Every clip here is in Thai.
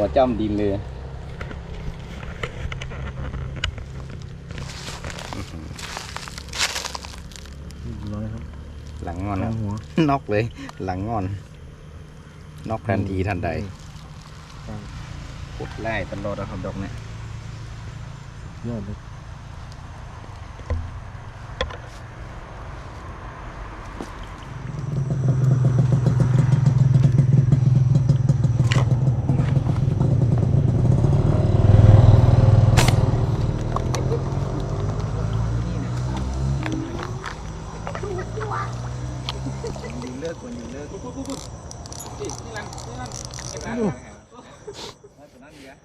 งอนนี่ครับหัวจ้ำดินเลยร้อยครับ หลังงอนกคลารับงหัวน็อกเลย หลังงอนน็อกทันทีทันใดครับกดไล่ตลอดนะครับดอกเนี่ยยอดเลย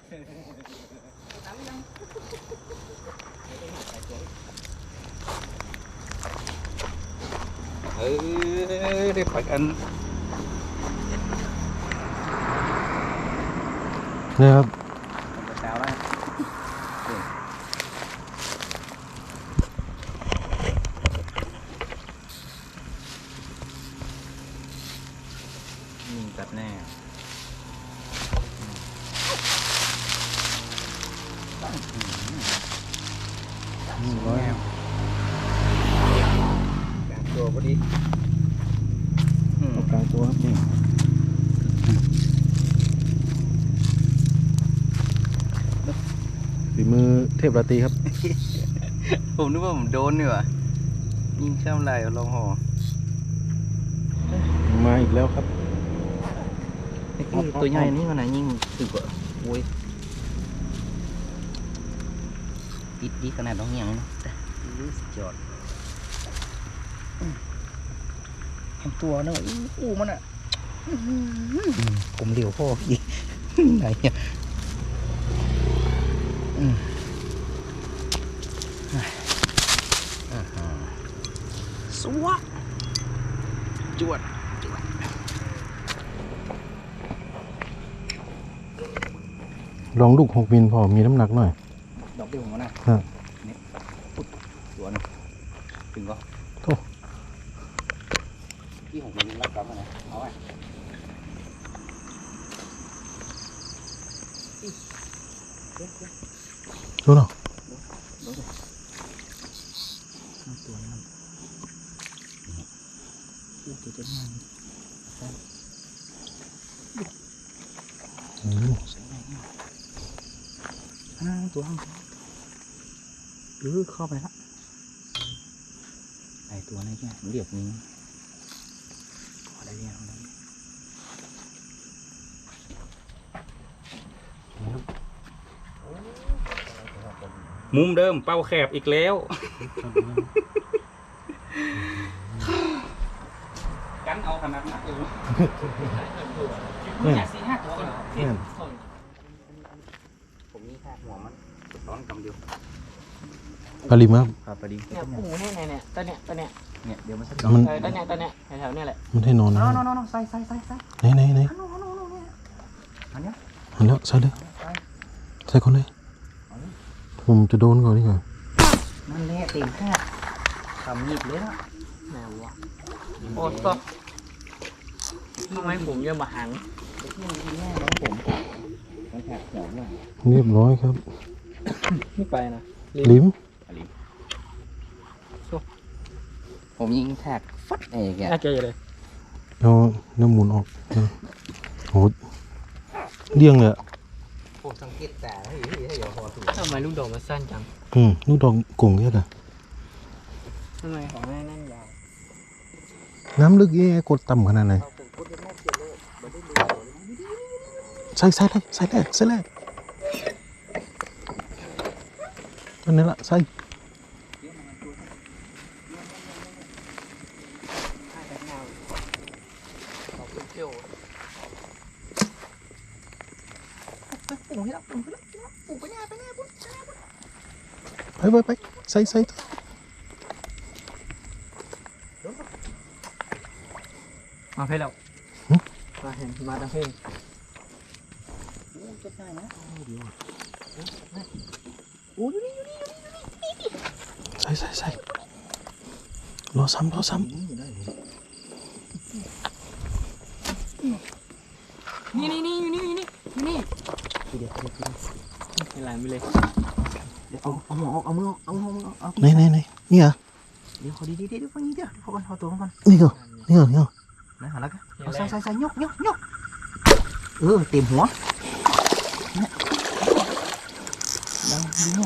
เออได้ปักอันนี่ครับ เช้าแล้วยิงตัดแน่ นี่ร้อยครับ กลางตัวพอดีอืม เอากลางตัวครับนี่ฝีมือเท พราตรีครับ ผมนึกว่าผมโดนนี่หว่ะยิงข้ามไหลเอาลองหอมาอีกแล้วครับไอ้คือตัวใหญ่นี่มันไหนะยิงสึกว่าโอ้ยติดดีขนาดน้องยังนะอื้อสุดยอดทำตัวเนอะอู้มันอะอื้อหือผมเหลียวพ่อพี่ไหนเนี่ยอืมอะอ่าฮะสวะ จวดลองลูกหกมิลพอมีน้ำหนักหน่อย ดอกเดียวของมันนะครับนี่ปุ๊บตัวหนึงถึงก็โอ้ ที่ของมันรับกลับมานะเอาไว้ดูเนาะ ตัวนั้นอู้ตัวจะงาม อืมสวยงามอ่าตัวห้างหรือเข้าไปละไอตัวนี้แค่เรียบนี้พอได้เรียบแล้วมุมเดิมเป้าแคบอีกแล้ว กันเอาขนาดนั้น เลยเนี่ยสี่ห้าตัวก่อนเนี่ยผมมีแค่หัวมันร้อนกำเดียวปริมาครับพอดีเนี่ยปูเนี่ยเนี่ยเนี่ยตัวเนี่ยตัวเนี่ยเนี่ยเดี๋ยวมันสักมันเออตัวเนี่ยตัวเนี่ยแถวๆเนี่ยแหละมันให้นอนนะน้องน้องน้องใส่ใส่ใส่ใส่ไหนไหนไหนอันเนี้ยหันแล้วใส่เลยใส่คนเลยผมจะโดนก่อนดีกว่ามันเละเต็มแค่ทำหยิบเลยนะแนววะโอ้ก็ ทำไมผมเยอะมาหันไอ้ที่มันกินแน่น้องผมมันแผลหัวเลยเรียบร้อยครับ ไม่ไปนะลิ้มผมยิงแท็กฟัดเองแกน่าเกลียดเลยเอาน้ำหมุนออกนะโหเลี่ยงเลยอะผมสังเกตแต่ให้ให้ให้อย่าพอถูกทำไมลูกดอกมันสั้นจัง อืมลูกดอกกงเยอะเลยทำไมของแม่นั่นยาวน้ำลึกเย่กดต่ำขนาดไหน ใส่ใส่เลยใส่แรกใส่แรกตัวนี้ละใส่เที่ยวปูให้ละปูให้ละปูไปแน่ไปแน่ปุ๊บไปไปไปใส่ใส่มาเพลแล้วมาเห็นมาทางเพล จะได้นะใส่ใส่ใส่รอซ้ำรอซ้นี่นี่นี่อยู่นี่อยู่นี่ที่นี่ทีเดียวทีเดียวทีเดียวไม่ไหลไม่เลยเดี๋ยวเอาเอาหมอออกเอามือออกเอามือออกเอาไหนไหนไหนนี่เหรอเดี๋ยวขอดีดีดีเดี๋ยวก่อนนี้เดี๋ยวเขาก่อนเขาตัวมันก่อนนี่เหรอนี่เหรอนี่เหรอนะหันแล้วกันเอาใส่ใส่ใส่ยกยกยกเออเต็มหัวเนี่ย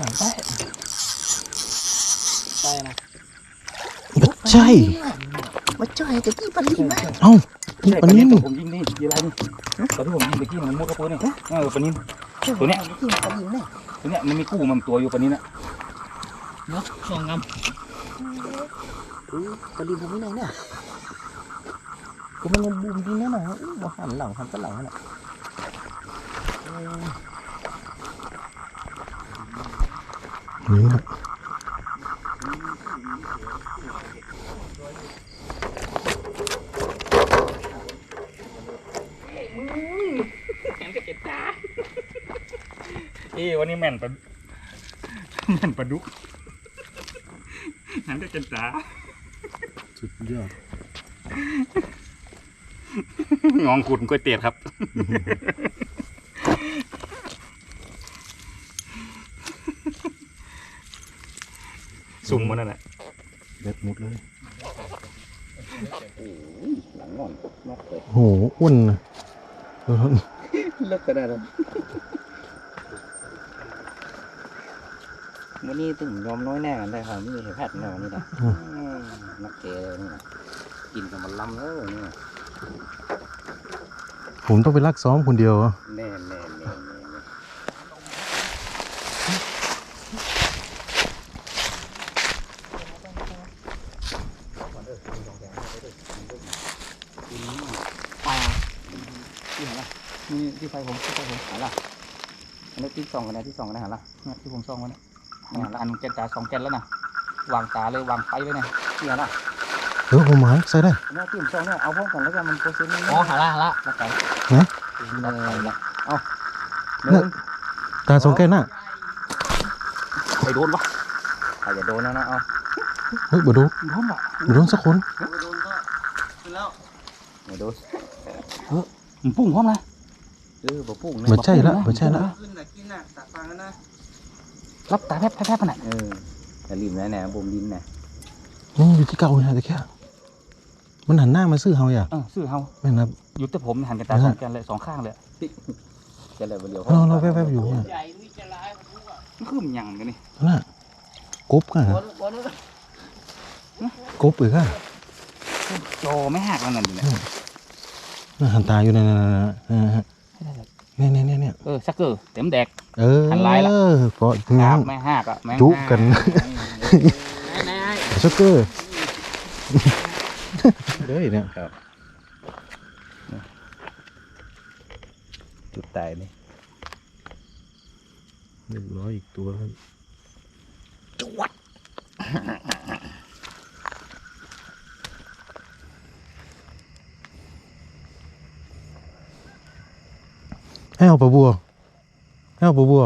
ดังดีหน่อยไปไปนะไม่ใช่มาจ่อยจะกี้ปลาลิงไหมเอ้านี่ปลานิ่มผมยิงนี่ยีอะไรนี่ตอนที่ผมยิงเมื่อกี้มันมุดกระปุกนี่เออปนินตัวเนี้ยกี้ปลาลิงเนี่ยตัวเนี้ยมันมีกู้มันตัวอยู่ปนินอะเนาะสองงามเออปลาลิงผมไม่ไหนเนี่ยก็มันยังบูมดีแน่นอนอู้มาหันหลังหันตะหลังน่ะนี่ครับแข็งกระ เจ็ดตาเอ้วันนี้แม่นปลาแม่นปลาดุกหันก็จันจ๋าสุดยอดงองขุนก๋วยเตี๋ยวครับ สุ่มมันนั่นแหละเด็ดหมดเลยหลังงอนนอกเลยโอ้โหอ้วนนะเออเลิกก็ได้แล้ววันนี้ถึงยอมน้อยแน่กันได้ครับนี่เหตุแพทย์แน่นี่นะนักเกเลยนี่นะกินกับมันลำแล้วนี่นะผมต้องไปลักซ้อมคนเดียวอะแน่แน่แน่แน่แน่ ไปที่ไหนล่ะนี่ที่ไฟผมที่ไฟผมหาล่ะอันนี้ที่สองกันนะที่สองกันนะหาล่ะเนี่ยที่ผมส่องกันเนี่ยหาล่ะอันแกนตาสองแกนแล้วนะวางตาเลยวางไฟไว้เนี่ยที่ไหนล่ะเออผมหมายใส่ได้เนี่ยที่ผมส่องเนี่ยเอาพร้อมกันแล้วกันมันเปรเซ็นต์นี่อ๋อหาละหาละแล้วกันนแล้วกันละเอาหนึ่งตาสองแก้วน่ะใครโดนวะใครจะโดนนะนะเอา เฮ้ยบ่โดนโดนวะบ่โดนสักคนโดนก็ขึ้นแล้วไม่โดนมันปุ้งพร้อมนะเออบ่ปุ่งบ่ใช่ละบ่ใช่ละขึ้นน่ะกินน่ะตักฟังกันนะรับตาแพบแพบแพบมันน่ะเออแต่ริมนะเนี่บ่มดินน่ะนี่อยู่ที่เก่าเนี่ยแต่แค่มันหันหน้ามาซื้อเฮาอย่าเออซื้อเฮาแม่นครับอยู่แต่ผมหันกันตาสองแกนเลยสองข้างเลยจะเลยบ่เดียวเราเราแวบๆอยู่เนี่ยใหญ่นี่จะร้ายมันคือมันหยังกันนี่น่ะกบกันฮะ อลบอลกบอีกอะจอไม่หักแล้วนั่นอยู่เนี่ยน่ะหันตาอยู่นั่นน่ะนะฮะเนี่ยเนี่ยเนี่ยเนี่ยเออสักเกอร์เต็มแดก เออหันลายละก็ครังาบมไม่หักอะแม่งจุกันไหนไหนช็อกเกอร์เลยเนี่ยจุดตายนี่เรียบร้อยอีกตัวครับให้ เอาปลาบัวให้เอาปลาบัว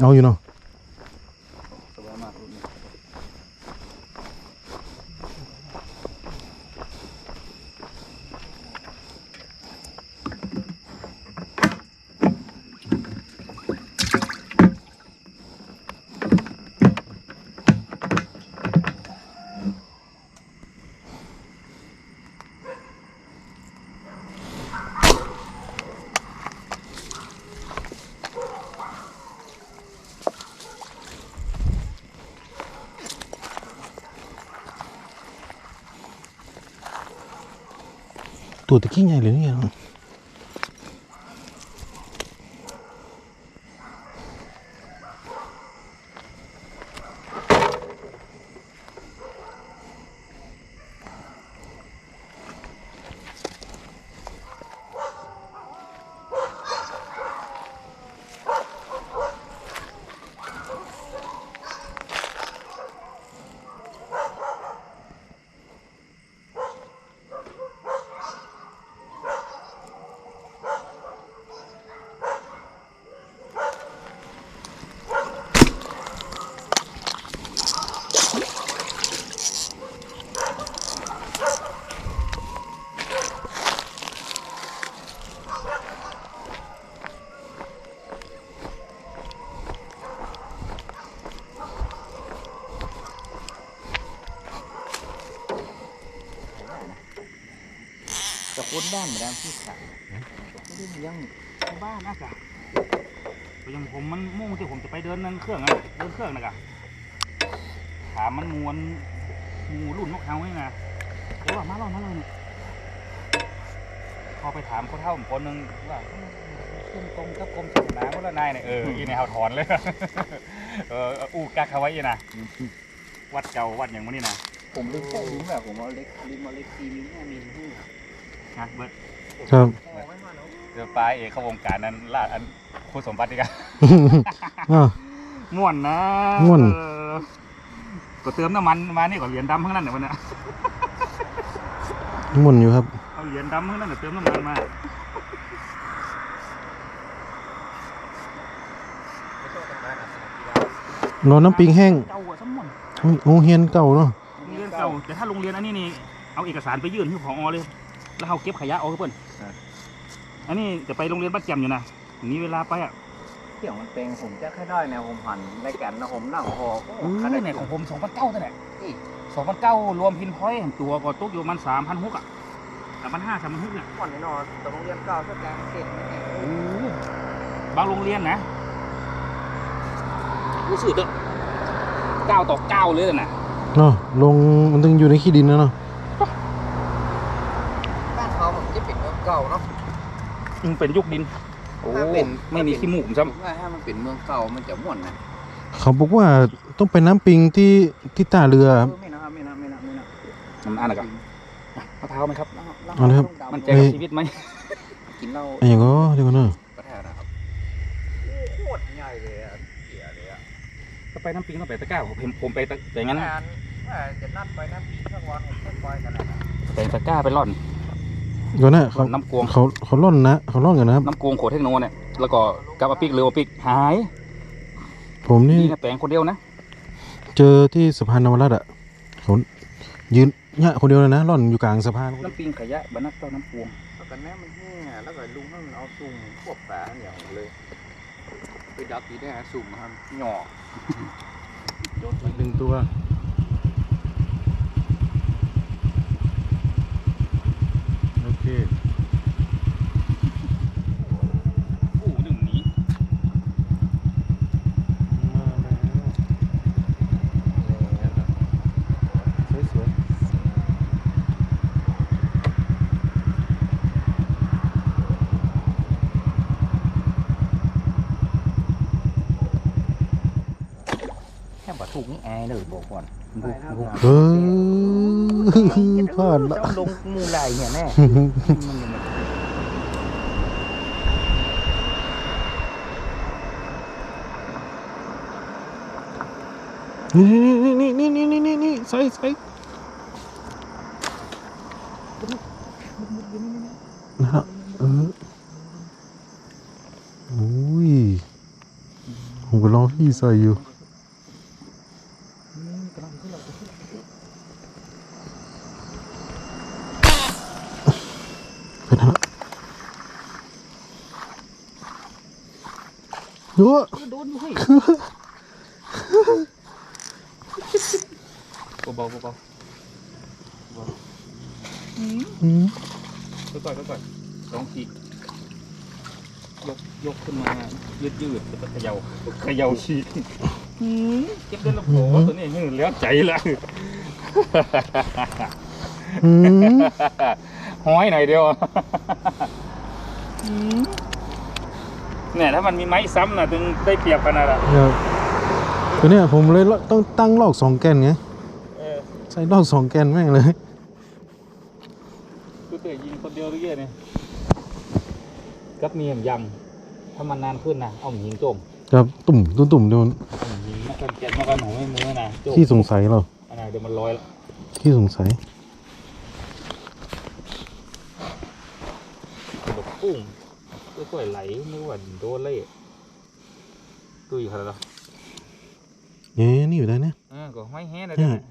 เอาอยู่เนาะ ตัวตะกี้ใหญ่เลยเนี่ย บ้านเหมือนกันพี่ขาไม่ได้เลี้ยงบ้านนะกะก็อยังผมมันมุ่งที่ผมจะไปเดินนั่นเครื่องอะเดินเครื่องนะกะถามมันมวนหมูรุ่นนกเขาไงนะเดี๋ยวว่ามาเล่ามาเล่าเนี่ยพอไปถามเขาเท่าผมคนหนึงว่าขึ้นกรมกับกรมศาสนาคนละนายเนี่ยเอออีในเฮาถอนเลยเอออู้กักเขาไว้อีนะวัดเก่าวัดอย่างวันนี้นะผมลืมใส่ลืมแบบผมเอาเล็กลืมเอาเล็กทีมเนี่ยมีที่ นะเบิร์ดครับ เดี๋ยวปลายเอกเข้าวงการนั้นลาดอันคุณสมบัติดีกันอ้าว ม่วนนะม่วน เออก็เติมน้ำมันมานี่ก็เหรียญดำทั้งนั้นเนี่ยวันเนี้ยหมุนอยู่ครับ เอาเหรียญดำทั้งนั้นเนี่ยเติมน้ำมันมานอนน้ำปิงแห้งเก่าอะสมมติโอ้ยโรงเรียนเก่าเนาะโรงเรียนเก่าแต่ถ้าโรงเรียนอันนี้นี่เอาเอกสารไปยื่นที่ผอเลย แล้วเขาเก็บขยะเอาให้เพิ่นอันนี้จะไปโรงเรียนบ้านแจ่มอยู่นะมีเวลาไปอะเที่ยวมันเป็นผมจะแค่ได้แนวผมหันในแก่นนะผมนั่งคอเออเนี่ยของผมสองพันเก้าเท่าไหร่สองพันเก้ารวมพินพอยต์ตัวก็ตกอยู่ประมันสามพันหกอะสามพันห้าสามพันหกเนี่ย ก่อนแน่นอนแต่โรงเรียนเก่าสักแกงเก่งไม่เก่งโอ้บางโรงเรียนนะรู้สึกจะเก้าต่อเก้าเลยนะเนาะลงมันต้องอยู่ในขี้ดินนะเนาะ บ้านเขาผมจะเป็นเมืองเก่าเนาะ อืมเป็นยุคดิน โอ้ถ้าเป็น ไม่มีขี้หมูกผมซ้ว่าถ้ามันเป็นเมืองเก่ามันจะม่วนนะเขาบอกว่าต้องไปน้ำปิงที่ที่ท่าเรือเอครับอไม่นะไม่นะไม่นะไม่นะำน้ำอ่านอะไรกันมะพร้าวไหมครับแล้วแล้วเอาเลยครับ มันใจเอ้กับยชีวิตไหมกินเหล้าไอ้อย่างก็เดี๋ยวก่อนเนาะกระแทกนะครับโคตรใหญ่เลยอะเสียเลยอะก็ไปน้ำปิงต้องไปตะกร้าผมผมไปตะแต่งั้น งานว่าจะนัดไปน้ำปีสักวันผมจะไปกันนะไปตะกร้าไปร่อน ก่อนนะเขาน้ำกวงเขาเขาล่อนนะเขาล่อนกันนะครับน้ำกวงโขเทคโนเนี่ยแล้วก็กับอาปิกเรืออาปิกหาย ผมนี่ดีนะแปลงคนเดียวนะ เจอที่สะพานนวรัตน์อะเขายืนเนี่ยคนเดียวเลยนะล่อนอยู่กลางสะพานน้ำปิงขยะบรรนักเต้าน้ำกวงแล้วกันแน่มันแห้แล้วก็ลุงให้มันเอาสุ่มพวกปลาเหนียวเลยไปดับทีได้สุ่มครับหยอกหนึ่งตัว โอเค ผู้หนึ่งหนี สวย แค่บาถูกนี่แอร์เลยบอกก่อน ๆเออ พลาดละเจ้าลงมูไหลเนี่ยแน่นี่นี่นี่นี่นี่นี่นี่ใส่ใส่นะครับเออโอ้ยผมก็รอพี่ใส่อยู่เป็นอะไร เยอะโดนด้วยเบาๆเบาอืมๆค่อยๆค่อยๆลองขีกยกยกขึ้นมายืดยืดๆแล้วก็เขย่าเขย่าฉีกเก็บเดินละโผตัวนี้เหลือใจละอืมห้อยหน่อยเดียว เนี่ยถ้ามันมีไม้ซ้ำนะถึงได้เปรียบขนาดอะครับตัวเนี้ยผมเลยต้องตั้งลอกสองแกนไงเออใส่ลอกสองแกนแม่งเลยคือเตะยิงคนเดียวหรือเงี้ยเนี่ยกับมียำถ้ามันนานขึ้นนะเอาหมียิงโจมครับตุ่มตุ่มตุ่มเดี๋ยวมันเอาหมียิงมากันแกะมากันหนูไม่มือนะโจมขี้สงสัยเราอันนั้นเดี๋ยวมันลอยละขี้สงสัยแบบปุ้ง ค่อยๆไหลไม่ว่าโดนเลยตุยขนาดนั้นเอ๊ะนี่อยู่ได้เนี่ยเออก็ไม่แห้เลยเนี่ยนะ